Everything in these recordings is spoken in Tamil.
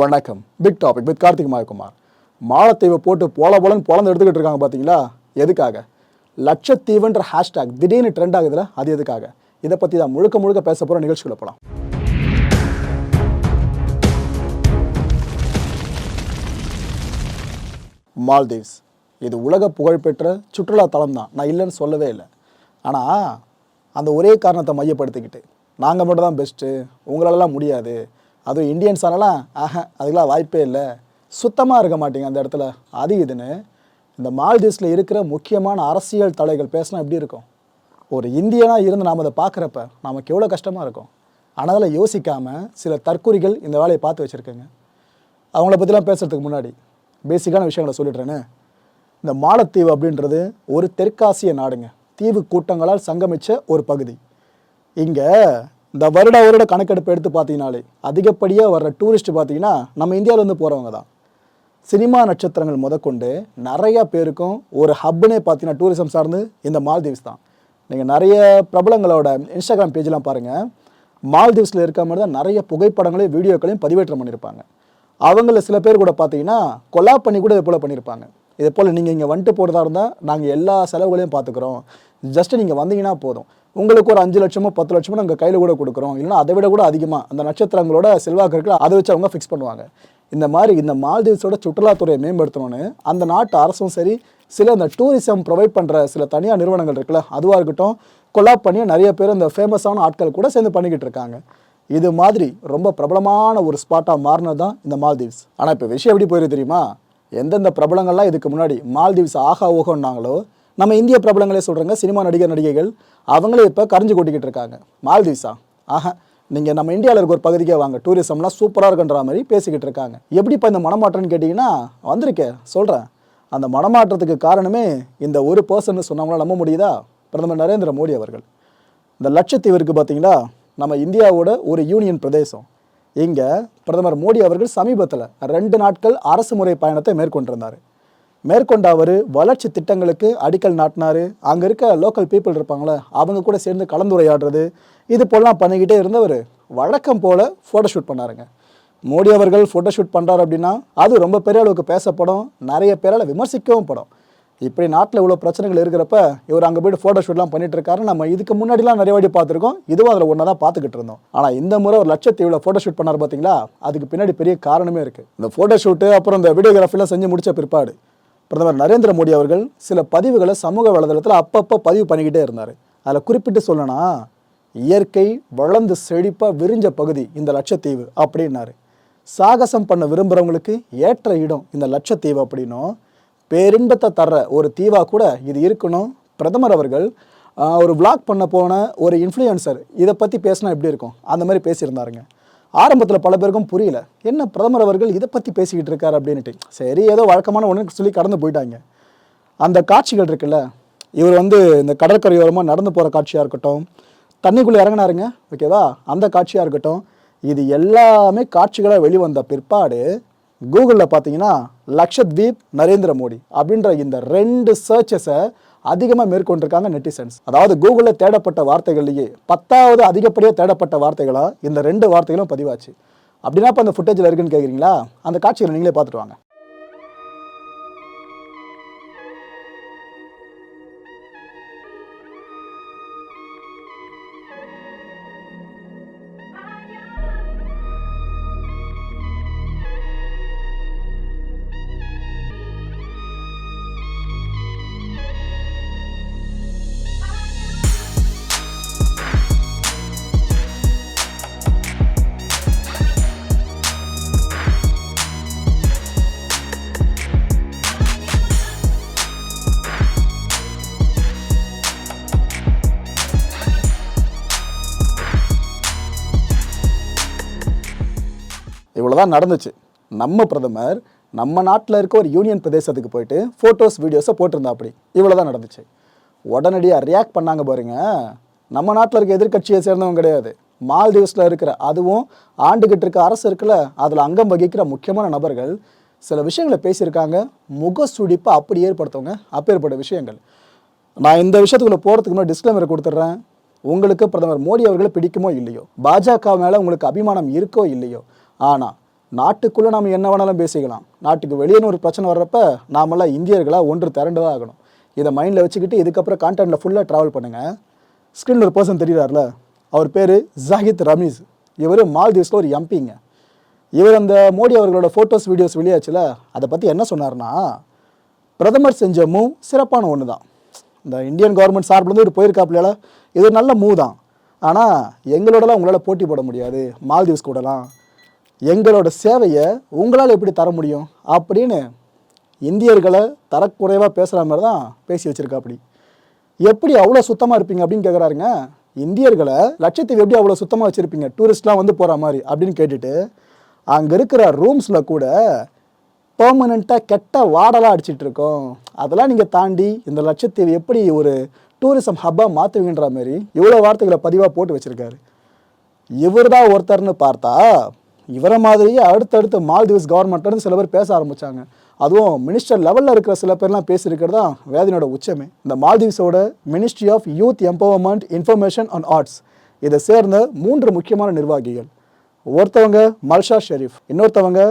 வணக்கம். Big topic with Karthik Mayakumar. மாலத்தீவை போட்டு போல போலன்னு பொழந்து எடுத்துக்கிட்டு இருக்காங்க பார்த்தீங்களா எதுக்காக? லட்சத்தீவுன்ற ஹேஷ்டேக் திடீர்னு ட்ரெண்ட் ஆகுதுல அது எதுக்காக? இதை பற்றி தான் முழுக்க முழுக்க பேச போகிற நிகழ்ச்சிக்குள்ள போகலாம் மால்தீவ்ஸ் இது உலக புகழ்பெற்ற சுற்றுலா தலம் தான். நான் இல்லைன்னு சொல்லவே இல்லை. ஆனால் அந்த ஒரே காரணத்தை மையப்படுத்திக்கிட்டு நாங்கள் மட்டும் தான் பெஸ்ட்டு உங்களாலலாம் முடியாது அதுவும் இந்தியன்ஸானலாம் ஆஹா அதுக்கெலாம் வாய்ப்பே இல்லை. சுத்தமாக இருக்க மாட்டீங்க அந்த இடத்துல. அது இதுன்னு இந்த மால்தீவ்ஸில் இருக்கிற முக்கியமான அரசியல் தலைகள் பேசினா எப்படி இருக்கும்? ஒரு இந்தியனாக இருந்து நாம் அதை பார்க்குறப்ப நமக்கு எவ்வளோ கஷ்டமாக இருக்கும்? ஆனால் யோசிக்காமல் சில தற்குறிகள் இந்த வேலையை பார்த்து வச்சுருக்கேங்க. அவங்கள பற்றிலாம் பேசுகிறதுக்கு முன்னாடி பேசிக்கான விஷயங்களை சொல்லிடுறேன்னு இந்த மாலத்தீவு அப்படின்றது ஒரு தெற்காசிய நாடுங்க. தீவு கூட்டங்களால் சங்கமிச்ச ஒரு பகுதி. இங்கே இந்த வருட வருட கணக்கெடுப்பு எடுத்து பார்த்தீங்கனாலே அதிகப்படியாக வர்ற டூரிஸ்ட் பார்த்தீங்கன்னா நம்ம இந்தியாவிலேருந்து போகிறவங்க தான். சினிமா நட்சத்திரங்கள் முதற்கொண்டு நிறையா பேருக்கும் ஒரு ஹப்னே பார்த்தீங்கன்னா டூரிசம் சார்ந்து இந்த மால்தீவ்ஸ் தான். நீங்கள் நிறைய பிரபலங்களோட இன்ஸ்டாகிராம் பேஜ்லாம் பாருங்கள் மால்தீவ்ஸில் இருக்க மாதிரி தான் நிறைய புகைப்படங்களையும் வீடியோக்களையும் பதிவேற்றம் பண்ணியிருப்பாங்க அவங்கள சில பேர் கூட பார்த்தீங்கன்னா கொலாப் பண்ணி கூட இது போல் பண்ணியிருப்பாங்க இதே போல் நீங்கள் இங்கே வந்துட்டு போகிறதா இருந்தால் நாங்கள் எல்லா செலவுகளையும் பார்த்துக்குறோம். ஜஸ்ட் நீங்கள் வந்தீங்கன்னா போதும். உங்களுக்கு ஒரு அஞ்சு லட்சமோ பத்து லட்சமோ நாங்கள் கையில் கூட கொடுக்குறோம். இல்லைன்னா அதை விட கூட அதிகமாக அந்த நட்சத்திரங்களோட செல்வாக்கு இருக்குல்ல அதை வச்சு அவங்க ஃபிக்ஸ் பண்ணுவாங்க. இந்த மாதிரி இந்த மால்தீவ்ஸோட சுற்றுலாத்துறையை மேம்படுத்தணும்னு அந்த நாட்டு அரசும் சரி சில இந்த டூரிசம் ப்ரொவைட் பண்ணுற சில தனியார் நிறுவனங்கள் இருக்குல்ல அதுவாக இருக்கட்டும் கொலாப் பண்ணி நிறைய பேர் இந்த ஃபேமஸான ஆட்கள் கூட சேர்ந்து பண்ணிக்கிட்டு இருக்காங்க. இது மாதிரி ரொம்ப பிரபலமான ஒரு ஸ்பாட்டாக மாறினது தான் இந்த மால்தீவ்ஸ். ஆனால் இப்போ விஷயம் எப்படி போயிருக்கு தெரியுமா? எந்தெந்த பிரபலங்கள்லாம் இதுக்கு முன்னாடி மால்தீவ்ஸ் ஆகா ஓகோன்னாங்களோ நம்ம இந்திய பிரபலங்களே சொல்கிறாங்க சினிமா நடிகர் நடிகைகள் அவங்களே இப்போ கரைஞ்சு கொட்டிக்கிட்டு இருக்காங்க. மால்தீவ்ஸா? ஆஹா நீங்கள் நம்ம இந்தியாவில் இருக்க ஒரு பகுதிக்கே வாங்க. டூரிசம்லாம் சூப்பராக இருக்குன்ற மாதிரி பேசிக்கிட்டு இருக்காங்க. எப்படி இப்போ இந்த மனமாற்றம்னு கேட்டிங்கன்னா வந்திருக்கேன் சொல்கிறேன் அந்த மனமாற்றத்துக்கு காரணமே இந்த ஒரு பர்சன் சொன்னவங்களால நம்ப முடியுதா? பிரதமர் நரேந்திர மோடி அவர்கள். இந்த லட்சத்தீவு இருக்குது பார்த்தீங்களா நம்ம இந்தியாவோட ஒரு யூனியன் பிரதேசம். இங்கே பிரதமர் மோடி அவர்கள் சமீபத்தில் ரெண்டு நாட்கள் அரசு முறை பயணத்தை மேற்கொண்டிருந்தார். மேற்கொண்ட அவர் வளர்ச்சி திட்டங்களுக்கு அடிக்கல் நாட்டினார். அங்கே இருக்க லோக்கல் பீப்புள் இருப்பாங்களே அவங்க கூட சேர்ந்து கலந்துரையாடுறது இது போலாம் பண்ணிக்கிட்டே இருந்தவர் வழக்கம் போல் ஃபோட்டோ ஷூட் பண்ணாருங்க. மோடி அவர்கள் ஃபோட்டோ ஷூட் பண்ணுறாரு அப்படின்னா அது ரொம்ப பெரிய அளவுக்கு பேசப்படும் நிறைய பேரால் விமர்சிக்கவும் படும். இப்படி நாட்டில் இவ்வளோ பிரச்சனைகள் இருக்கிறப்ப இவர் அங்கே போய்ட்டு ஃபோட்டோ ஷூட்லாம் பண்ணிட்டு இருக்காரு நம்ம இதுக்கு முன்னாடிலாம் நிறைய வாட்டி பார்த்துருக்கோம். இதுவும் அதில் ஒன்றா தான் பார்த்துக்கிட்டு இருந்தோம். ஆனால் இந்த முறை ஒரு லட்சத்தீவில் ஃபோட்டோ ஷூட் பண்ணார் பார்த்தீங்களா அதுக்கு பின்னாடி பெரிய காரணமே இருக்குது இந்த ஃபோட்டோ ஷூட்டு அப்புறம் இந்த வீடியோகிராஃபிலாம் செஞ்சு முடிச்ச பிற்பாடு பிரதமர் நரேந்திர மோடி அவர்கள் சில பதிவுகளை சமூக வலைதளத்தில் அப்பப்போ பதிவு பண்ணிக்கிட்டே இருந்தார். அதில் குறிப்பிட்டு சொல்லணும்னா இயற்கை வளர்ந்து செழிப்பாக விரிஞ்ச பகுதி இந்த லட்சத்தீவு அப்படின்னாரு. சாகசம் பண்ண விரும்புகிறவங்களுக்கு ஏற்ற இடம் இந்த லட்சத்தீவு அப்படின்னும் பேரின்பத்தை தர்ற ஒரு தீவாக கூட இது இருக்கணும். பிரதமர் அவர்கள் ஒரு விளாக் பண்ண போன ஒரு இன்ஃப்ளூயன்சர் இதை பற்றி பேசினா எப்படி இருக்கும்? அந்த மாதிரி பேசியிருந்தாருங்க. ஆரம்பத்தில் பல பேருக்கும் புரியல. என்ன பிரதமர் அவர்கள் இதை பற்றி பேசிக்கிட்டு இருக்காரு அப்படின்ட்டு சரி ஏதோ வழக்கமான ஒன்று சொல்லி கடந்து போயிட்டாங்க. அந்த காட்சிகள் இருக்குல்ல இவர் வந்து இந்த கடற்கரையோரமாக நடந்து போகிற காட்சியாக இருக்கட்டும் தண்ணிக்குள்ளே இறங்கினாருங்க ஓகேவா அந்த காட்சியாக இருக்கட்டும் இது எல்லாமே காட்சிகளாக வெளிவந்த பிற்பாடு கூகுளில் பார்த்தீங்கன்னா லக்ஷத்வீப் நரேந்திர மோடி அப்படின்ற இந்த ரெண்டு சர்ச்சஸை அதிகமாக மேற்கொண்டிருக்காங்க நெட்டிசன்ஸ் அதாவது கூகுளில் தேடப்பட்ட வார்த்தைகள்லேயே பத்தாவது அதிகப்படியாக தேடப்பட்ட வார்த்தைகளாக இந்த ரெண்டு வார்த்தைகளும் பதிவாச்சு. அப்படின்னா இப்போ அந்த ஃபுட்டேஜில் இருக்குன்னு கேட்குறீங்களா அந்த காட்சிகளை நீங்களே பார்த்துட்டு வாங்க. இவ்வளோதான் நடந்துச்சு. நம்ம பிரதமர் நம்ம நாட்டில் இருக்க ஒரு யூனியன் பிரதேசத்துக்கு போயிட்டு ஃபோட்டோஸ் வீடியோஸை போட்டிருந்தா அப்படி இவ்வளோ தான் நடந்துச்சு. உடனடியாக ரியாக்ட் பண்ணாங்க பாருங்க. நம்ம நாட்டில் இருக்க எதிர்க்கட்சியை சேர்ந்தவங்க கிடையாது. மால்தீவ்ஸில் இருக்கிற அதுவும் ஆண்டுகிட்டு இருக்க அரசு இருக்குல்ல அதில் அங்கம் வகிக்கிற முக்கியமான நபர்கள் சில விஷயங்களை பேசியிருக்காங்க. முகசுடிப்பை அப்படி ஏற்படுத்தவங்க. அப்பேற்பட்ட விஷயங்கள். நான் இந்த விஷயத்துக்குள்ளே போகிறதுக்கு முன்னாடி டிஸ்க்ளைமர் கொடுத்துட்றேன். உங்களுக்கு பிரதமர் மோடி அவர்களை பிடிக்குமோ இல்லையோ? பாஜக மேலே உங்களுக்கு அபிமானம் இருக்கோ இல்லையோ? ஆனால் நாட்டுக்குள்ளே நம்ம என்ன வேணாலும் பேசிக்கலாம். நாட்டுக்கு வெளியேன்னு ஒரு பிரச்சனை வர்றப்ப நாமெல்லாம் இந்தியர்களாக ஒன்று திரண்டு தான் ஆகணும். இதை மைண்டில் வச்சுக்கிட்டு இதுக்கப்புறம் கான்டென்ட்டில் ஃபுல்லாக ட்ராவல் பண்ணுங்கள் ஸ்க்ரீனில் ஒரு பர்சன் தெரியுறாருல அவர் பேர் ஜாகித் ரமீஸ். இவர் மால்தீவ்ஸில் ஒரு எம்பிங்க இவர் அந்த மோடி அவர்களோட ஃபோட்டோஸ் வீடியோஸ் வெளியாச்சுல அதை பற்றி என்ன சொன்னார்னா பிரதமர் செஞ்ச மூவ் சிறப்பான ஒன்று தான். இந்த இந்தியன் கவர்மெண்ட் சார்பிலேருந்து இவர் போயிருக்காப்புல இது நல்ல மூவ் தான். ஆனால் எங்களோடலாம் உங்களால் போட்டி போட முடியாது. மால்தீவ்ஸ் கூடலாம். எங்களோட சேவையை உங்களால் எப்படி தர முடியும் அப்படின்னு இந்தியர்களை தரக்குறைவாக பேசுகிற மாதிரி தான் பேசி வச்சுருக்காப்படி. எப்படி அவ்வளோ சுத்தமாக இருப்பீங்க அப்படின்னு கேட்குறாருங்க இந்தியர்களை லட்சத்தீவு எப்படி அவ்வளோ சுத்தமாக வச்சுருப்பீங்க? டூரிஸ்ட்லாம் வந்து போகிற மாதிரி அப்படின்னு கேட்டுட்டு அங்கே இருக்கிற ரூம்ஸில் கூட பெர்மனெண்ட்டாக கெட்ட வாடலாம் அடிச்சிட்டு இருக்கோம். அதெல்லாம் நீங்கள் தாண்டி இந்த லட்சத்தீவு எப்படி ஒரு டூரிசம் ஹப்பாக மாற்றுவீங்கன்ற மாதிரி இவ்வளோ வார்த்தைகளை பதிவாக போட்டு வச்சுருக்காரு. இவர் தான் ஒருத்தர்னு பார்த்தா இவரை மாதிரியே அடுத்தடுத்து மால்தீவ்ஸ் கவர்மெண்ட்லேருந்து சில பேர் பேச ஆரம்பித்தாங்க அதுவும் மினிஸ்டர் லெவலில் இருக்கிற சில பேர்லாம் பேசியிருக்கிறது தான் வேதனையோட உச்சமே. இந்த மால்தீவ்ஸோட ministry of youth empowerment information and arts இதை சேர்ந்த மூன்று முக்கியமான நிர்வாகிகள். ஒருத்தவங்க மல்ஷா ஷெரீஃப் இன்னொருத்தவங்க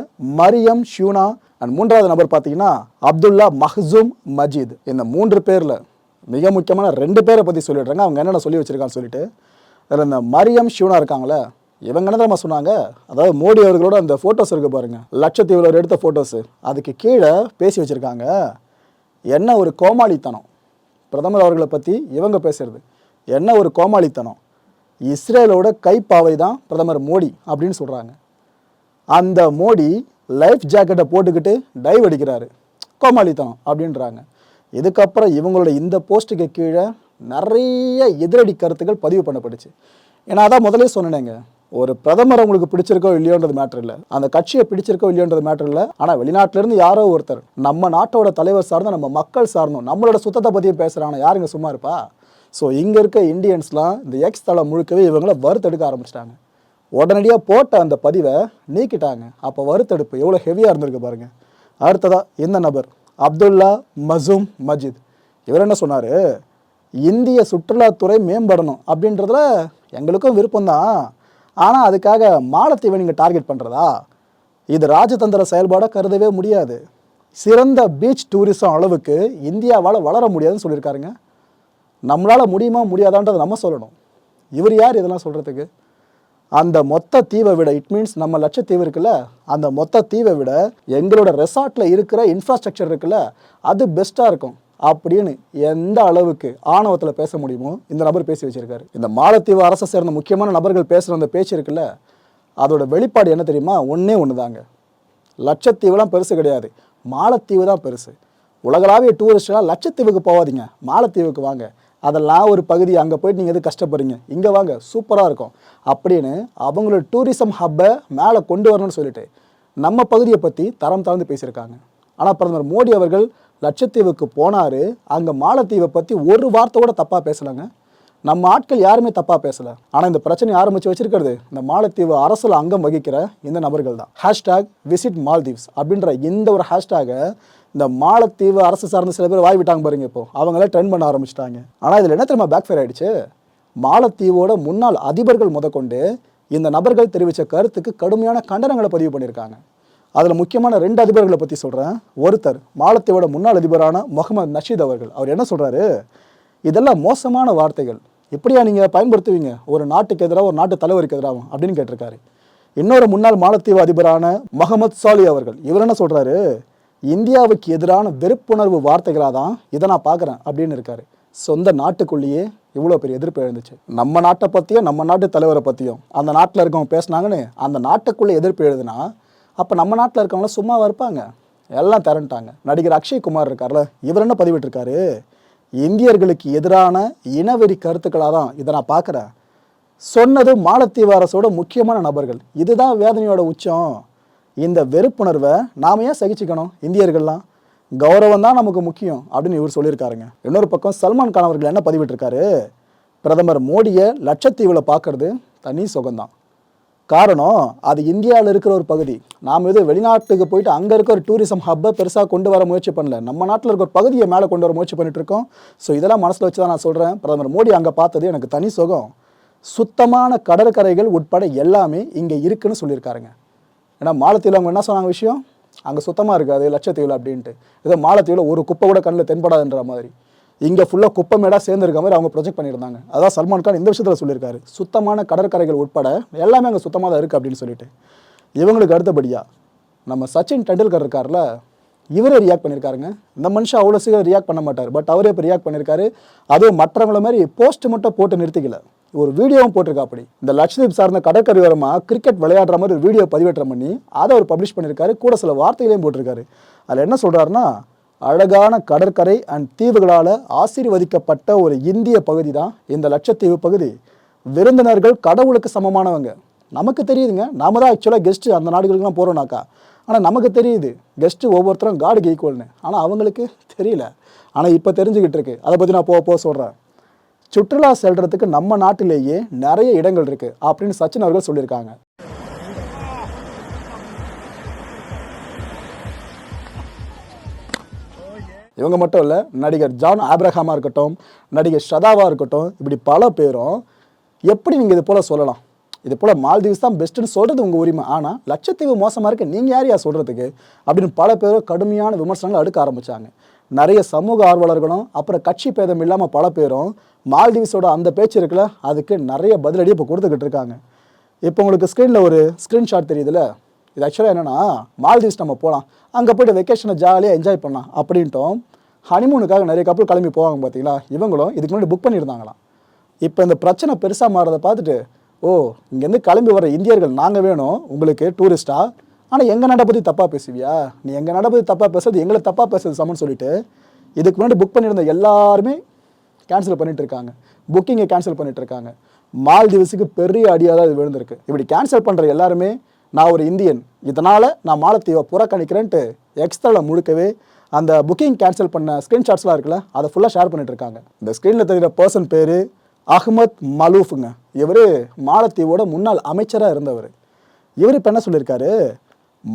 மரியம் ஷூனா அண்ட் மூன்றாவது நபர் பார்த்தீங்கன்னா அப்துல்லா மஹ்சூம் மஜீத். இந்த மூன்று பேரில் மிக முக்கியமான ரெண்டு பேரை பற்றி சொல்லிடுறாங்க. அவங்க என்னென்ன சொல்லி வச்சிருக்கான்னு சொல்லிட்டு. அதில் இந்த மரியம் ஷூனா இருக்காங்களே இவங்க என்ன சொன்னாங்க? அதாவது மோடி அவர்களோட அந்த ஃபோட்டோஸ் இருக்குது பாருங்க. லட்சத்தீவில் ஒரு எடுத்த ஃபோட்டோஸு அதுக்கு கீழே பேசி வச்சுருக்காங்க. என்ன ஒரு கோமாளித்தனம்? பிரதமர் அவர்களை பற்றி இவங்க பேசுறது. என்ன ஒரு கோமாளித்தனம்? இஸ்ரேலோட கைப்பாவை தான் பிரதமர் மோடி அப்படின்னு சொல்கிறாங்க அந்த மோடி லைஃப் ஜாக்கெட்டை போட்டுக்கிட்டு டைவ் அடிக்கிறாரு. கோமாளித்தனம் அப்படின்றாங்க. இதுக்கப்புறம் இவங்களோட இந்த போஸ்ட்டுக்கு கீழே நிறைய எதிரடி கருத்துக்கள் பதிவு பண்ணப்பட்டுச்சு. ஏன்னா அதான் முதலே சொன்னேங்க ஒரு பிரதமர் உங்களுக்கு பிடிச்சிருக்கோ இல்லையோன்றது மேட்டர் இல்லை. அந்த கட்சியை பிடிச்சிருக்கோ இல்லையோன்றது மேட்டர் இல்லை. ஆனால் வெளிநாட்டிலேருந்து யாரோ ஒருத்தர் நம்ம நாட்டோட தலைவர் சார்ந்தும் நம்ம மக்கள் சார்ந்தும் நம்மளோட சுத்தத்தை பற்றியும் பேசுகிறாங்க யாருங்க சும்மா இருப்பா? ஸோ இங்கே இருக்க இந்தியன்ஸ்லாம் இந்த எக்ஸ் தளம் முழுக்கவே இவங்களை வறுத்தெடுக்க ஆரம்பிச்சிட்டாங்க. உடனடியாக போட்ட அந்த பதிவை நீக்கிட்டாங்க. அப்போ வறுத்தெடுப்பு எவ்வளோ ஹெவியாக இருந்திருக்கு பாருங்கள் அடுத்ததாக இந்த நபர் அப்துல்லா மசூம் மஜித். இவர் என்ன சொன்னார்? இந்திய சுற்றுலாத்துறை மேம்படணும் அப்படின்றதுல எங்களுக்கும் விருப்பம்தான். ஆனால் அதுக்காக மாலத்தீவை நீங்கள் டார்கெட் பண்ணுறதா இது ராஜதந்திர செயல்பாடாக கருதவே முடியாது. சிறந்த பீச் டூரிசம் அளவுக்கு இந்தியாவால் வளர முடியாதுன்னு சொல்லியிருக்காருங்க. நம்மளால் முடியுமா முடியாதான்றதை நம்ம சொல்லணும். இவர் யார் இதெல்லாம் சொல்கிறதுக்கு அந்த மொத்த தீவை விட இட் மீன்ஸ் நம்ம லட்சத்தீவு இருக்குல்ல அந்த மொத்த தீவை விட எங்களோட ரெசார்ட்டில் இருக்கிற இன்ஃப்ராஸ்ட்ரக்சர் இருக்குல்ல அது பெஸ்ட்டாக இருக்கும். அப்படின்னு எந்த அளவுக்கு ஆணவத்தில் பேச முடியுமோ இந்த நபர் பேசி வச்சிருக்காரு. இந்த மாலத்தீவு அரசை சேர்ந்த முக்கியமான நபர்கள் பேசுகிற அந்த பேச்சு இருக்குல்ல அதோட வெளிப்பாடு என்ன தெரியுமா? ஒன்றே ஒன்று தாங்க லட்சத்தீவுலாம் பெருசு கிடையாது. மாலத்தீவு தான் பெருசு. உலகளாவிய டூரிஸ்டெலாம் லட்சத்தீவுக்கு போகாதீங்க. மாலத்தீவுக்கு வாங்க. அதெல்லாம் ஒரு பகுதி. அங்கே போயிட்டு நீங்கள் எது கஷ்டப்படுறீங்க? இங்கே வாங்க. சூப்பராக இருக்கும். அப்படின்னு அவங்களோட டூரிசம் ஹப்பை மேலே கொண்டு வரணும்னு சொல்லிட்டு நம்ம பகுதியை பற்றி தரம் தாழ்ந்து பேசியிருக்காங்க. ஆனால் பிரதமர் மோடி அவர்கள் லட்சத்தீவுக்கு போனார் அங்கே மாலத்தீவை பற்றி ஒரு வார்த்தை கூட தப்பாக பேசலைங்க. நம்ம ஆட்கள் யாருமே தப்பாக பேசலை. ஆனால் இந்த பிரச்சனையை ஆரம்பித்து வச்சிருக்கிறது இந்த மாலத்தீவு அரசில் அங்கம் வகிக்கிற இந்த நபர்கள் தான். ஹேஷ்டாக் விசிட் மால்தீவ்ஸ் அப்படின்ற இந்த ஒரு ஹேஷ்டாகை இந்த மாலத்தீவு அரசு சார்ந்த சில பேர் வாய் விட்டாங்க பாருங்க இப்போ. அவங்களே ட்ரெண்ட் பண்ண ஆரம்பிச்சிட்டாங்க. ஆனால் இதில் என்ன தெரியுமா பேக் ஃபேர் ஆயிடுச்சு? மாலத்தீவோட முன்னாள் அதிபர்கள் முதற்கொண்டு இந்த நபர்கள் தெரிவித்த கருத்துக்கு கடுமையான கண்டனங்களை பதிவு பண்ணியிருக்காங்க. அதில் முக்கியமான ரெண்டு அதிபர்களை பற்றி சொல்கிறேன் ஒருத்தர் மாலத்தீவோட முன்னாள் அதிபரான முகமது நஷீத் அவர்கள். அவர் என்ன சொல்கிறாரு இதெல்லாம் மோசமான வார்த்தைகள். எப்படியா நீங்கள் பயன்படுத்துவீங்க? ஒரு நாட்டுக்கு எதிராக ஒரு நாட்டு தலைவருக்கு எதிராகும் அப்படின்னு கேட்டிருக்காரு. இன்னொரு முன்னாள் மாலத்தீவு அதிபரான முகமது சாலி அவர்கள். இவர் என்ன சொல்கிறாரு இந்தியாவுக்கு எதிரான வெறுப்புணர்வு வார்த்தைகளாக தான் இதை நான் பார்க்குறேன் அப்படின்னு இருக்காரு. சொந்த நாட்டுக்குள்ளேயே இவ்வளோ பெரிய எதிர்ப்பு எழுந்துச்சு. நம்ம நாட்டை பற்றியும் நம்ம நாட்டு தலைவரை பற்றியும் அந்த நாட்டில் இருக்கவங்க பேசுனாங்கன்னு அந்த நாட்டுக்குள்ளே எதிர்ப்பு எழுதுனா அப்போ நம்ம நாட்டில் இருக்கவங்களாம் சும்மாவாக இருப்பாங்க? எல்லாம் திரண்டாங்க. நடிகர் அக்ஷய் குமார் இருக்கார்ல இவர் என்ன பதிவிட்டிருக்காரு? இந்தியர்களுக்கு எதிரான இனவெறி கருத்துக்களாக தான் இதை நான் பார்க்குறேன். சொன்னது மாலத்தீவு அரசோட முக்கியமான நபர்கள். இதுதான் வேதனையோட உச்சம். இந்த வெறுப்புணர்வை நாம ஏன் சகிச்சுக்கணும் இந்தியர்கள்லாம்? கௌரவம் தான் நமக்கு முக்கியம் அப்படின்னு இவர் சொல்லியிருக்காருங்க. இன்னொரு பக்கம் சல்மான் கான் அவர்கள் என்ன பதிவிட்டிருக்காரு? பிரதமர் மோடியை லட்சத்தீவில் பார்க்கறது தனி சுகம்தான். காரணம் அது இந்தியாவில் இருக்கிற ஒரு பகுதி. நாம் எதுவும் வெளிநாட்டுக்கு போயிட்டு அங்கே இருக்கிற ஒரு டூரிசம் ஹப்பை பெருசாக கொண்டு வர முயற்சி பண்ணல. நம்ம நாட்டில் இருக்கிற ஒரு பகுதியை மேலே கொண்டு வர முயற்சி பண்ணிட்டு இருக்கோம். ஸோ இதெல்லாம் மனசில் வச்சு தான் நான் சொல்கிறேன் பிரதமர் மோடி அங்கே பார்த்தது எனக்கு தனி சுகம். சுத்தமான கடற்கரைகள் உட்பட எல்லாமே இங்கே இருக்குன்னு சொல்லியிருக்காருங்க. ஏன்னா மாலத்தீவில் அவங்க என்ன சொன்னாங்க விஷயம்? அங்கே சுத்தமாக இருக்காது லட்சத்தீவில் அப்படின்ட்டு. ஏதோ மாலத்தீவில் ஒரு குப்பை கூட கண்ணில் தென்படாதுன்ற மாதிரி. இங்கே ஃபுல்லாக குப்பமேடாக சேர்ந்துருக்க மாதிரி அவங்க ப்ரொஜெக்ட் பண்ணியிருந்தாங்க. அதான் சல்மான் கான் இந்த விஷயத்தில் சொல்லியிருக்காரு. சுத்தமான கடற்கரைகள் உட்பட எல்லாமே அங்கே சுத்தமாக தான் இருக்குது அப்படின்னு சொல்லிட்டு. இவங்களுக்கு அடுத்தபடியாக நம்ம சச்சின் டெண்டுல்கர் இருக்கார்ல இவரே ரியாக்ட் பண்ணியிருக்காருங்க. இந்த மனுஷன் அவ்வளோ சீக்கிரம் ரியாக்ட் பண்ண மாட்டார். பட் அவரே இப்போ ரியாக்ட் பண்ணியிருக்காரு. அதுவும் மற்றவங்கள மாதிரி போஸ்ட் மட்டும் போட்டு நிறுத்திக்கல. ஒரு வீடியோவும் போட்டிருக்கா அப்படி இந்த லட்சதீப் சார்ந்த கடற்கரையோரமாக கிரிக்கெட் விளையாடுற மாதிரி ஒரு வீடியோ பதிவேற்றம் பண்ணி அதை அவர் பப்ளிஷ் பண்ணியிருக்காரு. கூட சில வார்த்தைகளையும் போட்டிருக்காரு. அதில் என்ன சொல்கிறாருன்னா அழகான கடற்கரை அண்ட் தீவுகளால் ஆசீர்வதிக்கப்பட்ட ஒரு இந்திய பகுதி தான் இந்த லட்சத்தீவு பகுதி. விருந்தினர்கள் கடவுளுக்கு சமமானவங்க. நமக்கு தெரியுதுங்க. நாம தான் ஆக்சுவலாக கெஸ்ட்டு அந்த நாடுகளுக்குலாம் போகிறோம்னாக்கா ஆனால் நமக்கு தெரியுது. கெஸ்ட்டு ஒவ்வொருத்தரும் காடுக்கு ஈக்குவல்னு ஆனால் அவங்களுக்கு தெரியல. ஆனால் இப்போ தெரிஞ்சுக்கிட்டு இருக்கு. அதை பற்றி நான் போக போக சொல்கிறேன் சுற்றுலா செல்றதுக்கு நம்ம நாட்டிலேயே நிறைய இடங்கள் இருக்குது அப்படின்னு சச்சின் அவர்கள் சொல்லியிருக்காங்க. இவங்க மட்டும் இல்லை நடிகர் ஜான் ஆப்ரஹாமா இருக்கட்டும் நடிகர் ஷதாவாக இருக்கட்டும் இப்படி பல பேரும் எப்படி நீங்கள் இது போல் சொல்லலாம்? இது போல் மால்தீவ்ஸ் தான் பெஸ்ட்டுன்னு சொல்கிறது உங்கள் உரிமை. ஆனால் லட்சத்தீவு மோசமாக இருக்கு நீங்கள் யார் யார் சொல்கிறதுக்கு அப்படின்னு பல பேரும் கடுமையான விமர்சனங்கள் அடுக்க ஆரம்பித்தாங்க நிறைய சமூக ஆர்வலர்களும் அப்புறம் கட்சி பேதம் இல்லாமல் பல பேரும் மால்தீவ்ஸோட அந்த பேச்சு இருக்குல்ல அதுக்கு நிறைய பதிலடி இப்போ கொடுத்துக்கிட்டு இருக்காங்க. இப்போ உங்களுக்கு ஸ்க்ரீனில் ஒரு ஸ்க்ரீன்ஷாட் தெரியுதுல்ல? இது ஆக்சுவலாக என்னென்னா மால்தீவ்ஸ் நம்ம போகலாம் அங்கே போய்ட்டு வெக்கேஷனை ஜாலியாக என்ஜாய் பண்ணலாம் அப்படின்ட்டும் ஹனிமூனுக்காக நிறைய கப்பல் கிளம்பி போவாங்க பார்த்தீங்களா இவங்களும் இதுக்கு முன்னாடி புக் பண்ணியிருந்தாங்களாம். இப்போ இந்த பிரச்சனை பெருசாக மாறதை பார்த்துட்டு ஓ இங்கேருந்து கிளம்பி வர இந்தியர்கள் நாங்கள் வேணும் உங்களுக்கு டூரிஸ்ட்டாக ஆனால் எங்கள் நாட்டை பற்றி தப்பாக பேசுவியா? நீ எங்கள் நாட்டை பற்றி தப்பாக பேசுறது எங்களை தப்பாக பேசுறது சமன் சொல்லிட்டு இதுக்கு முன்னாடி புக் பண்ணியிருந்த எல்லாருமே கேன்சல் பண்ணிட்டு இருக்காங்க புக்கிங்கை கேன்சல் பண்ணிட்டு இருக்காங்க மால்தீவ்ஸுக்கு பெரிய அடியாக தான் இது விழுந்திருக்கு. இப்படி கேன்சல் பண்ணுற எல்லாருமே நான் ஒரு இந்தியன். இதனால் நான் மாலத்தீவை புறக்கணிக்கிறேன்ட்டு எக்ஸ்ட்ராவில் முழுக்கவே அந்த புக்கிங் கேன்சல் பண்ண ஸ்க்ரீன்ஷாட்ஸ்லாம் இருக்குல்ல அதை ஃபுல்லாக ஷேர் பண்ணிட்டு இருக்காங்க. இந்த ஸ்க்ரீனில் தெரிகிற பர்சன் பேர் அஹ்மத் மலூஃபுங்க. இவர் மாலத்தீவோட முன்னாள் அமைச்சராக இருந்தவர். இவர் இப்போ என்ன சொல்லியிருக்காரு?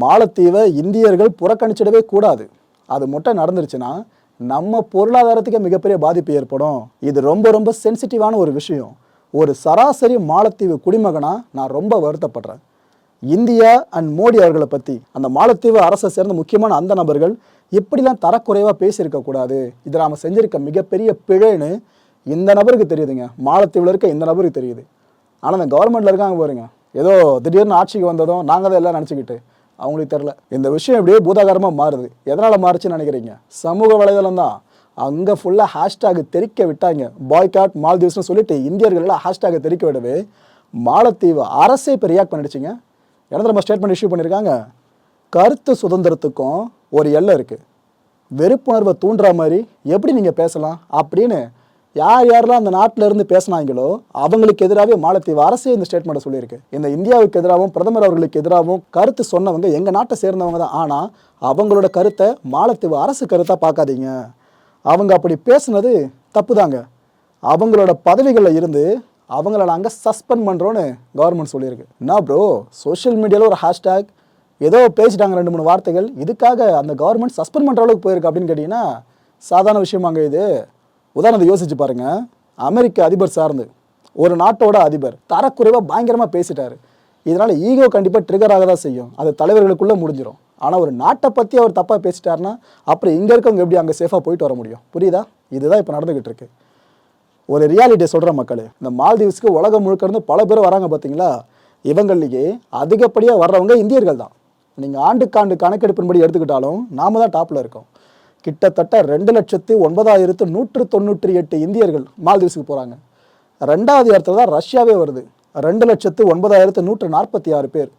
மாலத்தீவை இந்தியர்கள் புறக்கணிச்சிடவே கூடாது. அது மட்டும் நடந்துருச்சுன்னா நம்ம பொருளாதாரத்துக்கு மிகப்பெரிய பாதிப்பு ஏற்படும். இது ரொம்ப ரொம்ப சென்சிட்டிவான ஒரு விஷயம். ஒரு சராசரி மாலத்தீவு குடிமகனாக நான் ரொம்ப வருத்தப்படுறேன். இந்தியா அண்ட் மோடி அவர்களை பற்றி அந்த மாலத்தீவு அரசை சேர்ந்த முக்கியமான அந்த நபர்கள் எப்படிலாம் தரக்குறைவாக பேசியிருக்க கூடாது? இதை நாம் செஞ்சிருக்க மிகப்பெரிய பிழைன்னு இந்த நபருக்கு தெரியுதுங்க. மாலத்தீவில் இருக்க இந்த நபருக்கு தெரியுது. ஆனால் இந்த கவர்மெண்ட்டில் இருக்காங்க பாருங்க. ஏதோ திடீர்னு ஆட்சிக்கு வந்ததும் நாங்கள் தான் எல்லாம் நினச்சிக்கிட்டு. அவங்களுக்கு தெரில இந்த விஷயம் இப்படியே பூதாகரமாக மாறுது. எதனால் மாறுச்சுன்னு நினைக்கிறீங்க? சமூக வலைதளம் தான். அங்கே ஃபுல்லாக ஹேஷ்டாக் தெரிக்க விட்டாங்க. பாய்காட் மால்தீவ்ஸ்னு சொல்லிட்டு இந்தியர்கள் எல்லாம் ஹேஷ்டேக் தெரிக்க விடவே மாலத்தீவு அரசே இப்போ ரியாக்ட் பண்ணிடுச்சுங்க. இடத்துல நம்ம ஸ்டேட்மெண்ட் இஷ்யூ பண்ணியிருக்காங்க. கருத்து சுதந்திரத்துக்கும் ஒரு எல்லை இருக்குது வெறுப்புணர்வை தூண்டுற மாதிரி எப்படி நீங்கள் பேசலாம்? அப்படின்னு யார் யாரெல்லாம் அந்த நாட்டில் இருந்து பேசுனாங்களோ அவங்களுக்கு எதிராகவே மாலத்தீவு அரசே இந்த ஸ்டேட்மெண்ட்டை சொல்லியிருக்கு. இந்த இந்தியாவுக்கு எதிராகவும் பிரதமர் அவர்களுக்கு எதிராகவும் கருத்து சொன்னவங்க எங்கள் நாட்டை சேர்ந்தவங்க தான். ஆனால் அவங்களோட கருத்தை மாலத்தீவு அரசு கருத்தாக பார்க்காதீங்க. அவங்க அப்படி பேசுனது தப்பு தாங்க அவங்களோட பதவிகளில் இருந்து அவங்கள நாங்கள் சஸ்பெண்ட் பண்ணுறோன்னு கவர்மெண்ட் சொல்லியிருக்கு. என்ன ப்ரோ சோஷியல் மீடியாவில் ஒரு ஹேஷ்டேக் ஏதோ பேசிட்டாங்க ரெண்டு மூணு வார்த்தைகள் இதுக்காக அந்த கவர்மெண்ட் சஸ்பெண்ட் பண்ணுற அளவுக்கு போயிருக்கு அப்படின்னு கேட்டிங்கன்னா சாதாரண விஷயமாங்க இது. உதாரணத்தை யோசிச்சு பாருங்கள் அமெரிக்க அதிபர் சார்ந்து ஒரு நாட்டோட அதிபர் தரக்குறைவாக பயங்கரமாக பேசிட்டார். இதனால் ஈகோ கண்டிப்பாக ட்ரிகர் ஆக தான் செய்யும். அது தலைவர்களுக்குள்ளே முடிஞ்சிடும் ஆனால் ஒரு நாட்டை பற்றி அவர் தப்பாக பேசிட்டாருன்னா அப்புறம் இங்கே இருக்கவங்க எப்படி அங்கே சேஃபாக போயிட்டு வர முடியும்? புரியுதா? இதுதான் இப்போ நடந்துக்கிட்டு இருக்கு. ஒரு ரியாலிட்டியை சொல்கிற மக்களே. இந்த மால்தீவ்ஸ்க்கு உலகம் முழுக்க இருந்து பல பேர் வராங்க பார்த்தீங்களா இவங்களையே அதிகப்படியாக வர்றவங்க இந்தியர்கள் தான். நீங்கள் ஆண்டுக்காண்டு கணக்கெடுப்பின்படி எடுத்துக்கிட்டாலும் நாம தான் டாப்பில் இருக்கோம். கிட்டத்தட்ட ரெண்டு லட்சத்து ஒன்பதாயிரத்து நூற்று தொண்ணூற்றி எட்டு இந்தியர்கள் மால்தீவ்ஸுக்கு போகிறாங்க ரெண்டாவது இடத்துல தான் ரஷ்யாவே வருது. ரெண்டு லட்சத்து ஒன்பதாயிரத்து நூற்று நாற்பத்தி ஆறு பேர்.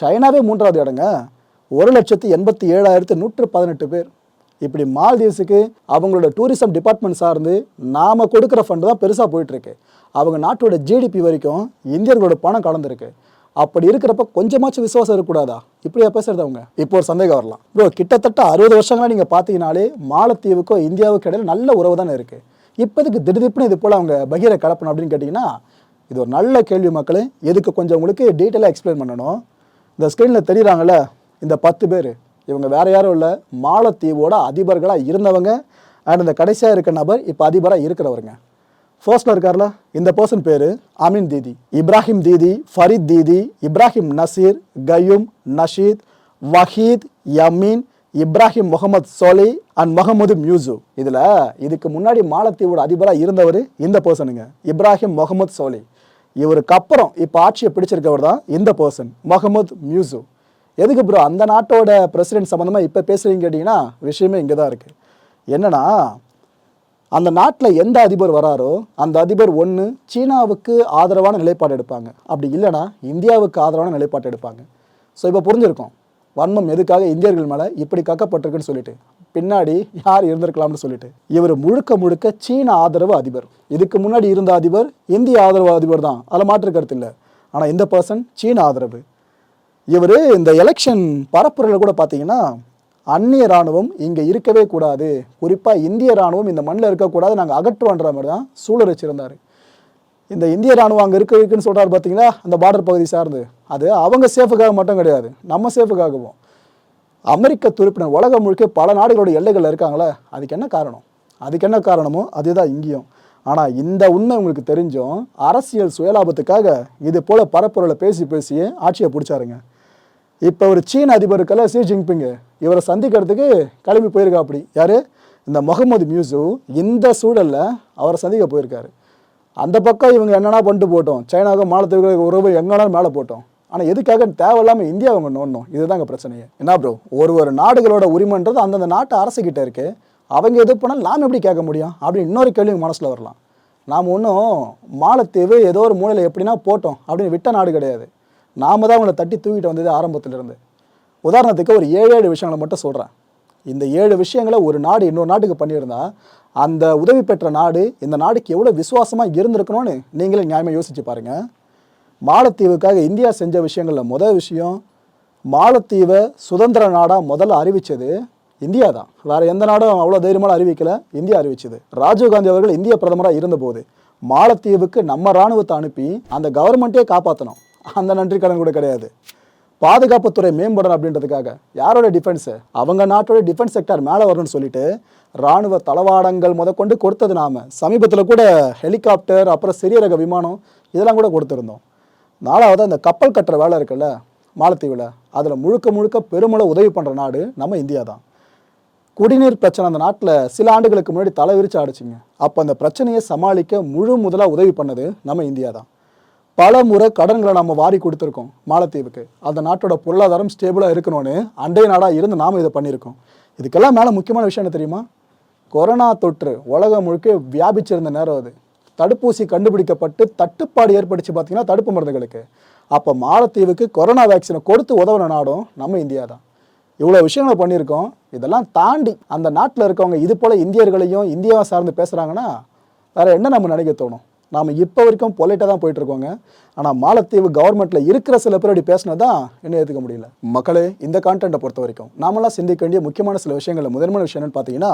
சைனாவே மூன்றாவது இடங்க. ஒரு லட்சத்து எண்பத்தி ஏழாயிரத்து நூற்று பதினெட்டு பேர். இப்படி மால்தீவ்ஸுக்கு அவங்களோட டூரிசம் டிபார்ட்மெண்ட் சார்ந்து நாம் கொடுக்குற ஃபண்டு தான் பெருசாக போயிட்டுருக்கு. அவங்க நாட்டோட ஜிடிபி வரைக்கும் இந்தியர்களோட பணம் கலந்துருக்கு. அப்படி இருக்கிறப்ப கொஞ்சமாச்சும் விசுவாசம் இருக்கக்கூடாதா? இப்படியா பேசுறது அவங்க? இப்போ ஒரு சந்தேகம் வரலாம். ப்ரோ கிட்டத்தட்ட அறுபது வருஷங்களா நீங்கள் பார்த்தீங்கனாலே மாலத்தீவுக்கும் இந்தியாவுக்கும் இடையில நல்ல உறவு தானே இருக்குது இப்போதுக்கு திடீர்னு இது போல் அவங்க பகீர கலப்பணும் அப்படின்னு கேட்டிங்கன்னா இது ஒரு நல்ல கேள்வி மக்களே. எதுக்கு கொஞ்சம் உங்களுக்கு டீட்டெயிலாக எக்ஸ்பிளைன் பண்ணணும். இந்த ஸ்க்ரீனில் தெரியுறாங்கல்ல இந்த பத்து பேர். இவங்க வேற யாரும் இல்லை. மாலத்தீவோட அதிபர்களாக இருந்தவங்க. அண்ட் இந்த கடைசியாக இருக்க நபர் இப்போ அதிபராக இருக்கிறவருங்க. ஃபர்ஸ்ட்ல இருக்கார்ல? இந்த பர்சன் பேர் அமீன் தீதி இப்ராஹிம் தீதி ஃபரீத் தீதி இப்ராஹிம் நசீர் கயூம் நஷீத் வஹீத் யமீன் இப்ராஹிம் முகமது சோலி அண்ட் முகமது மியூசு இதில் இதுக்கு முன்னாடி மாலத்தீவோட அதிபராக இருந்தவர் இந்த பர்சனுங்க இப்ராஹிம் முகமது சோலி இவருக்கு அப்புறம் இப்போ ஆட்சியை பிடிச்சிருக்கவர் தான் இந்த பர்சன் முகமது மியூசு எதுக்கு ப்ரோ அந்த நாட்டோட பிரசிடென்ட் சம்மந்தமாக இப்போ பேசுகிறீங்க கேட்டிங்கன்னா விஷயமே இங்கே தான் இருக்குது என்னன்னா அந்த நாட்டில் எந்த அதிபர் வராரோ அந்த அதிபர் ஒன்று சீனாவுக்கு ஆதரவான நிலைப்பாடு எடுப்பாங்க. அப்படி இல்லைன்னா இந்தியாவுக்கு ஆதரவான நிலைப்பாடு எடுப்பாங்க. ஸோ இப்போ புரிஞ்சிருக்கும். வன்மம் எதுக்காக இந்தியர்கள் மேலே இப்படி கக்கப்பட்டிருக்குன்னு சொல்லிட்டு. பின்னாடி யார் இருந்திருக்கலாம்னு சொல்லிட்டு. இவர் முழுக்க முழுக்க சீன ஆதரவு அதிபர். இதுக்கு முன்னாடி இருந்த அதிபர் இந்திய ஆதரவு அதிபர் தான். அதில் மாற்று கருத்து இல்லை. ஆனால் இந்த பர்சன் சீன ஆதரவு. இவர் இந்த எலெக்ஷன் பரப்புரையில் கூட பார்த்தீங்கன்னா அந்நிய ராணுவம் இங்கே இருக்கவே கூடாது. குறிப்பாக இந்திய ராணுவம் இந்த மண்ணில் இருக்கக்கூடாது நாங்கள் அகற்றுவோன்ற மாதிரி தான் சூழல் வச்சுருந்தார். இந்த இந்திய ராணுவம் அங்கே இருக்க இருக்குன்னு சொல்கிறாரு பார்த்தீங்களா அந்த பார்டர் பகுதி சார்ந்து. அது அவங்க சேஃபுக்காக மட்டும் கிடையாது நம்ம சேஃபுக்காகவும். அமெரிக்க துருப்பினர் உலகம் முழுக்க பல நாடுகளோட எல்லைகளில் இருக்காங்களே அதுக்கு என்ன காரணம்? அதுக்கு என்ன காரணமோ அதுதான் இங்கேயும். ஆனால் இந்த உண்மை உங்களுக்கு தெரிஞ்சும் அரசியல் சுயலாபத்துக்காக இது போல் பரப்புரையில் பேசி பேசியே ஆட்சியை பிடிச்சாருங்க. இப்போ ஒரு சீன அதிபர் இருக்கல ஷி ஜின்பிங்கு இவரை சந்திக்கிறதுக்கு கிளம்பி போயிருக்கா அப்படி யார்? இந்த முகமது மியூசு இந்த சூழலில் அவரை சந்திக்க போயிருக்காரு. அந்த பக்கம் இவங்க என்னென்னா பண்ணிட்டு போட்டோம். சைனாவுக்கு மாலத்தீவுக்கு உறவு எங்கேனாலும் மேலே போட்டோம். ஆனால் எதுக்காக தேவையில்லாமல் இந்தியா அவங்க நோண்டணும் இதுதாங்க பிரச்சனையே. என்ன ப்ரோ ஒரு ஒரு நாடுகளோட உரிமைன்றது அந்தந்த நாட்டு அரசுக்கிட்ட இருக்கு. அவங்க எது பண்ணாலும் நாம் எப்படி கேட்க முடியும்? அப்படின்னு இன்னொரு கேள்வி மனசில் வரலாம். நாம் ஒன்றும் மாலத்தீவு ஏதோ ஒரு மூலையில் எப்படின்னா போட்டோம் அப்படின்னு விட்ட நாடு கிடையாது. நாம தான் அவங்களை தட்டி தூக்கிட்டு வந்தது ஆரம்பத்திலிருந்து. உதாரணத்துக்கு ஒரு ஏழு ஏழு விஷயங்களை மட்டும் சொல்கிறேன் இந்த ஏழு விஷயங்களை ஒரு நாடு இன்னொரு நாட்டுக்கு பண்ணியிருந்தா அந்த உதவி பெற்ற நாடு இந்த நாடுக்கு எவ்வளோ விசுவாசமாக இருந்திருக்கணும்னு நீங்களே நியாயமாக யோசிச்சு பாருங்க. மாலத்தீவுக்காக இந்தியா செஞ்ச விஷயங்களில் முதல் விஷயம் மாலத்தீவை சுதந்திர நாடாக முதல்ல அறிவித்தது இந்தியா தான். வேறு எந்த நாடும் அவ்வளோ தைரியமாக அறிவிக்கலை இந்தியா அறிவிச்சது. ராஜீவ்காந்தி அவர்கள் இந்திய பிரதமராக இருந்தபோது மாலத்தீவுக்கு நம்ம ராணுவத்தை அனுப்பி அந்த கவர்மெண்ட்டே காப்பாற்றணும் அந்த நன்றி கடன் கூட கிடையாது. பாதுகாப்புத்துறை மேம்படணும் அப்படின்றதுக்காக யாரோட டிஃபென்ஸு அவங்க நாட்டோட டிஃபென்ஸ் செக்டார் மேலே வரணும்னு சொல்லிட்டு ராணுவ தளவாடங்கள் முதற்கொண்டு கொடுத்தது நாம. சமீபத்தில் கூட ஹெலிகாப்டர் அப்புறம் சிறிய ரக விமானம் இதெல்லாம் கூட கொடுத்துருந்தோம். நாலாவது அந்த கப்பல் கட்டுற வேலை இருக்குல்ல மாலத்தீவில். அதில் முழுக்க முழுக்க பெருமளவு உதவி பண்ணுற நாடு நம்ம இந்தியா தான். குடிநீர் பிரச்சனை அந்த நாட்டில் சில ஆண்டுகளுக்கு முன்னாடி தலை விரிச்சு ஆடிச்சிங்க. அப்போ அந்த பிரச்சனையை சமாளிக்க முழு முதலாக உதவி பண்ணது நம்ம இந்தியா தான். பல முறை கடன்களை நம்ம வாரி கொடுத்துருக்கோம் மாலத்தீவுக்கு. அந்த நாட்டோட பொருளாதாரம் ஸ்டேபிளாக இருக்கணும்னு அண்டைய நாடாக இருந்து நாம் இதை பண்ணியிருக்கோம். இதுக்கெல்லாம் மேலே முக்கியமான விஷயம் என்ன தெரியுமா? கொரோனா தொற்று உலகம் முழுக்க வியாபிச்சிருந்த நேரம் அது. தடுப்பூசி கண்டுபிடிக்கப்பட்டு தட்டுப்பாடு ஏற்பட்டுச்சு பார்த்தீங்கன்னா தடுப்பு மருந்துகளுக்கு. அப்போ மாலத்தீவுக்கு கொரோனா வேக்சினை கொடுத்து உதவுன நாடும் நம்ம இந்தியா தான். இவ்வளோ விஷயங்களை பண்ணியிருக்கோம். இதெல்லாம் தாண்டி அந்த நாட்டில் இருக்கவங்க இது போல் இந்தியர்களையும் இந்தியாவை சார்ந்து பேசுகிறாங்கன்னா வேறு என்ன நம்ம நினைக்க தோணும்? நாம் இப்போ வரைக்கும் பொலைட்டாக தான் போயிட்டுருக்கோங்க. ஆனால் மாலத்தீவு கவர்மெண்ட்டில் இருக்கிற சில பேர் அப்படி பேசினது தான் என்ன ஏற்றுக்க முடியல. மக்களே இந்த கான்டென்ட்டை பொறுத்த வரைக்கும் நாமெல்லாம் சிந்திக்க வேண்டிய முக்கியமான சில விஷயங்களில் முதன்மையான விஷயம் என்னென்னு பார்த்தீங்கன்னா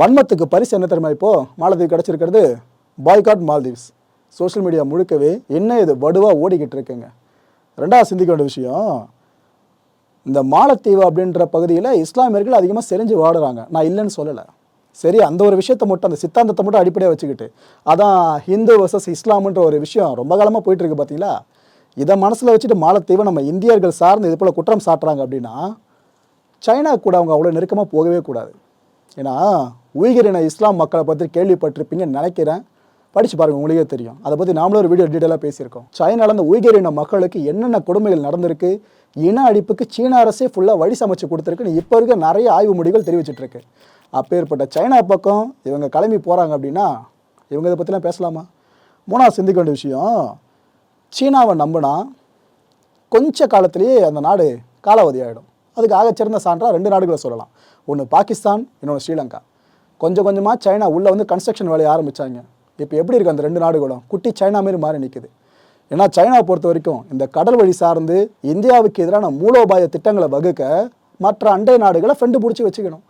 வன்மத்துக்கு பரிசு என்ன தெரியுமா இப்போ? மாலத்தீவு கிடச்சிருக்கிறது பாய்காட் மால்தீவ்ஸ் சோஷியல் மீடியா முழுக்கவே என்ன இது வடுவாக ஓடிக்கிட்டு இருக்குங்க. ரெண்டாவது சிந்திக்க வேண்டிய விஷயம் இந்த மாலத்தீவு அப்படின்ற பகுதியில் இஸ்லாமியர்கள் அதிகமாக செறிஞ்சு வாடுறாங்க. நான் இல்லைன்னு சொல்லலை. சரி அந்த ஒரு விஷயத்தை மட்டும் அந்த சித்தாந்தத்தை மட்டும் அடிப்படையாக வச்சுக்கிட்டு அதான் ஹிந்து வர்சஸ் இஸ்லாம்ன்ற ஒரு விஷயம் ரொம்ப காலமாக போயிட்டு இருக்கு பார்த்தீங்களா இதை மனசில் வச்சுட்டு மாலத்தீவை நம்ம இந்தியர்கள் சார்ந்து இது போல் குற்றம் சாட்டுறாங்க அப்படின்னா சைனா கூட அவங்க அவ்வளோ நெருக்கமாக போகவே கூடாது. ஏன்னா உயிரின இஸ்லாம் மக்களை பற்றி கேள்விப்பட்டிருப்பீங்கன்னு நினைக்கிறேன். படித்து பாருங்கள் உங்களுக்கே தெரியும். அதை பற்றி நாமளும் ஒரு வீடியோ டீட்டெயிலாக பேசியிருக்கோம். சைனால இந்த உயிரின மக்களுக்கு என்னென்ன கொடுமைகள் நடந்திருக்கு? இன அழிப்புக்கு சீன அரசே ஃபுல்லாக வழி சமைச்சு கொடுத்துருக்குன்னு இப்போ இருக்க நிறைய ஆய்வு முடிவுகள் தெரிவிச்சிட்ருக்கு அப்பேற்பட்ட சைனா பக்கம் இவங்க கிளம்பி போகிறாங்க அப்படின்னா இவங்க இதை பற்றிலாம் பேசலாமா? மூணாவது சிந்திக்க வேண்டிய விஷயம் சீனாவை நம்பினா கொஞ்ச காலத்திலேயே அந்த நாடு காலாவதி ஆகிடும் அதுக்கு ஆகச்சிறந்த சான்றாக ரெண்டு நாடுகளை சொல்லலாம். ஒன்று பாகிஸ்தான் இன்னொன்று ஸ்ரீலங்கா. கொஞ்சம் கொஞ்சமாக சைனா உள்ளே வந்து கன்ஸ்ட்ரக்ஷன் வேலையை ஆரம்பித்தாங்க இப்போ எப்படி இருக்குது அந்த ரெண்டு நாடுகளும்? குட்டி சைனா மாரி மாறி நிற்குது ஏன்னா சைனா பொறுத்த வரைக்கும் இந்த கடல் வழி சார்ந்து இந்தியாவுக்கு எதிரான மூலோபாய திட்டங்களை வகுக்க மற்ற அண்டை நாடுகளை ஃப்ரெண்டு பிடிச்சி வச்சுக்கணும்.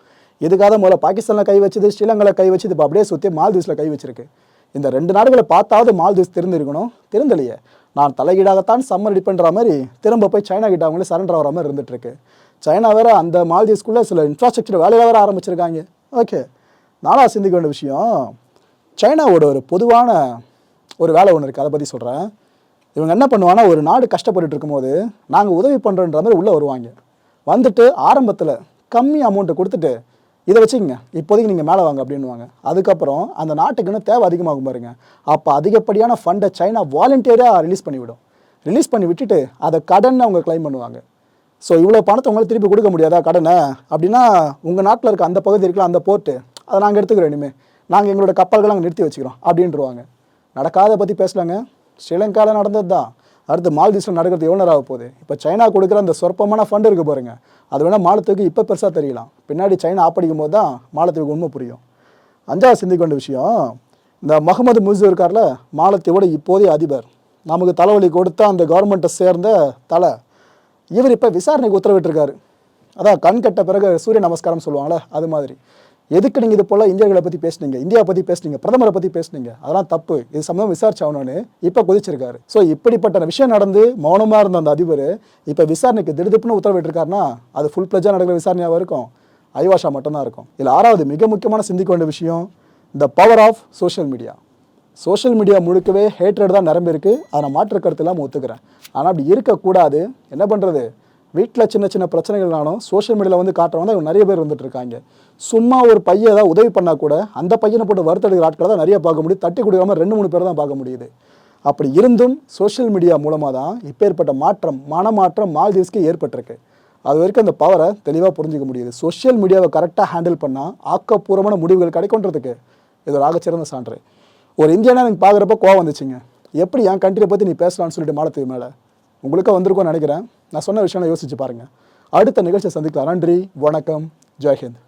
இதுக்காக முதல்ல பாகிஸ்தானில் கை வச்சுது ஸ்ரீலங்காவில் கை வச்சுது இப்போ அப்படியே சுற்றி மால்தீவ்ஸில் கை வச்சிருக்கு. இந்த ரெண்டு நாடுகளை பார்த்தாவது மால்தீவ்ஸ் திருந்திருக்கணும்? திருந்தலையே. நான் தலைகீடாகத்தான் சம்மர் அடிப்பேன்ற மாதிரி திரும்ப போய் சைனா கிட்ட அவங்களே சரண்டர் ஆகிற மாதிரி இருந்துகிட்ருக்கு சைனா வேற அந்த மால்தீவ்ஸ்குள்ளே சில இன்ஃப்ராஸ்ட்ரக்சர் வேலையாக வேற ஆரம்பிச்சிருக்காங்க. ஓகே நானாக சிந்திக்க வேண்டிய விஷயம் சைனாவோட ஒரு பொதுவான ஒரு வேலை ஒன்று இருக்குது அதை பற்றி சொல்கிறேன் இவங்க என்ன பண்ணுவாங்கன்னா ஒரு நாடு கஷ்டப்பட்டுட்டு இருக்கும்போது நாங்கள் உதவி பண்ணுறோன்ற மாதிரி உள்ளே வருவாங்க. வந்துட்டு ஆரம்பத்தில் கம்மி அமௌண்ட்டை கொடுத்துட்டு இதை வச்சுக்கோங்க இப்போதைக்கு நீங்கள் மேலே வாங்க அப்படின்னுவாங்க. அதுக்கப்புறம் அந்த நாட்டுக்கு இன்னும் தேவை அதிகமாகும் பாருங்க. அப்போ அதிகப்படியான ஃபண்டை சைனா வாலண்டியராக ரிலீஸ் பண்ணிவிடும் ரிலீஸ் பண்ணி விட்டுட்டு அதை கடன் அவங்க க்ளைம் பண்ணுவாங்க. ஸோ இவ்வளோ பணத்தை உங்களால் திருப்பி கொடுக்க முடியாதா கடனை? அப்படின்னா உங்கள் நாட்டில் இருக்க அந்த பகுதி இருக்கலாம் அந்த போர்ட்டு அதை நாங்கள் எடுத்துக்கிறோம் இனிமேல் நாங்கள் எங்களோட கப்பல்களை அங்கே நிறுத்தி வச்சுக்கிறோம் அப்படின்றவாங்க. நடக்காத பற்றி பேசலாங்க. ஸ்ரீலங்காவில் நடந்தது தான் அடுத்து மால்தீவ்ஸில் நடக்கிறது எவ்வளோ நேரம் ஆக போகுது இப்போ சைனா கொடுக்குற அந்த சொற்பமான ஃபண்ட் இருக்குது பாருங்க. அது வேணால் மாலத்துக்கு இப்போ பெருசாக தெரியலாம். பின்னாடி சைனா ஆப்படிக்கும் போது தான் மாலத்துக்கு உண்மை புரியும். அஞ்சாவது சிந்திக்க வேண்டிய விஷயம் இந்த முகமது முசு இருக்கார்ல மாலத்தீவோட இப்போதைய அதிபர். நமக்கு தலைவலி கொடுத்த அந்த கவர்மெண்ட்டை சேர்ந்த தலை. இவர் இப்போ விசாரணைக்கு உத்தரவிட்டிருக்காரு. அதான் கண் கட்ட பிறகு சூரிய நமஸ்காரம் சொல்லுவாங்களே அது மாதிரி. எதுக்கு நீங்கள் இது போல் இந்தியர்களை பற்றி பேசுனீங்க? இந்தியா பற்றி பேசுனீங்க. பிரதமரை பற்றி பேசுனீங்க. அதெல்லாம் தப்பு. இது சம்மந்தம் விசாரிச்சாகணும்னு இப்போ கொதிச்சிருக்காரு. ஸோ இப்படிப்பட்ட விஷயம் நடந்து மௌனமாக இருந்த அந்த அதிபர் இப்போ விசாரணைக்கு திடுதிப்புன்னு உத்தரவிட்டிருக்காருன்னா அது ஃபுல் பிளஜாக நடக்கிற விசாரணையாக இருக்கும்? ஐவாஷா மட்டும்தான் இருக்கும். இதில் ஆறாவது மிக முக்கியமான சிந்திக்க வேண்டிய விஷயம் the power of social media social media முழுக்கவே ஹேட்ரட் தான் நிரம்பி அதை நான் மாற்று கருத்து இல்லாமல் ஒத்துக்கிறேன். ஆனால் அப்படி இருக்கக்கூடாது. என்ன பண்ணுறது வீட்டில் சின்ன சின்ன பிரச்சனைகள்னாலும் சோஷியல் மீடியாவில் வந்து காட்டுறவங்க தான் நிறைய பேர் வந்துட்டு இருக்காங்க சும்மா ஒரு பையன் ஏதாவது உதவி பண்ணால் கூட அந்த பையனை போட்டு வறுத்தெடுக்கிற ஆட்களை தான் நிறைய பார்க்க முடியுது தட்டி கொடுக்காம ரெண்டு மூணு பேர் தான் பார்க்க முடியுது. அப்படி இருந்தும் சோஷியல் மீடியா மூலமாக தான் இப்பேற்பட்ட மாற்றம் மனமாற்றம் மால்தீவ்ஸ்க்கு ஏற்பட்டிருக்கு. அது வரைக்கும் அந்த பவரை தெளிவாக புரிஞ்சுக்க முடியுது. சோஷியல் மீடியாவை கரெக்டாக ஹேண்டில் பண்ணால் ஆக்கப்பூர்வமான முடிவுகள் கிடைக்குன்றதுக்கு இது ஒரு ஆகச்சிறந்த சான்று. ஒரு இந்தியனாக எனக்கு பார்க்குறப்ப கோவம் வந்துச்சுங்க. எப்படி என் கண்ட்ரியை பற்றி நீ பேசலாம்னு சொல்லிட்டு மாலத்தீவு மேலே? உங்களுக்கும் வந்திருக்கும்னு நினைக்கிறேன். நான் சொன்ன விஷயம் யோசிச்சு பாருங்கள் அடுத்த நிகழ்ச்சியை சந்திக்கலாம். நன்றி வணக்கம் ஜெய்ஹிந்த்.